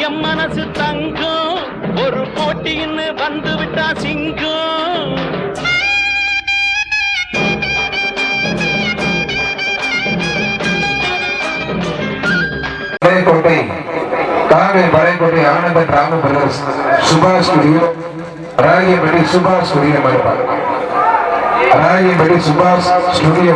M மனசு தங்கும். ஒரு போட்டின்னு வந்து விட்டா சிங்கம். பழையக்கோட்டை காங்கை பழையக்கோட்டை ஆனந்தன் ராம பிரதர்ஸ் சுபாஷ் ஸ்டுடியோ ராகியம்படி சுபாஷ் ஸ்டுடியோ சுபாஷ் ஸ்டுடியோ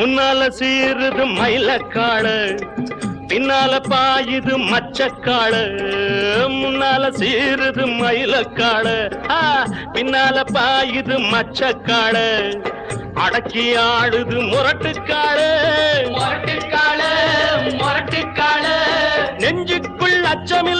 முன்னால சீருது மயிலக்காடு பின்னால பாயுது மச்சக்காடு முன்னால சீருது மயிலக்காடு பின்னால பாயுது மச்சக்காடு அடக்கி ஆடுது முரட்டுக்காடு முரட்டுக்காடு முரட்டுக்காடு நெஞ்சுக்குள் அச்சமில்லை.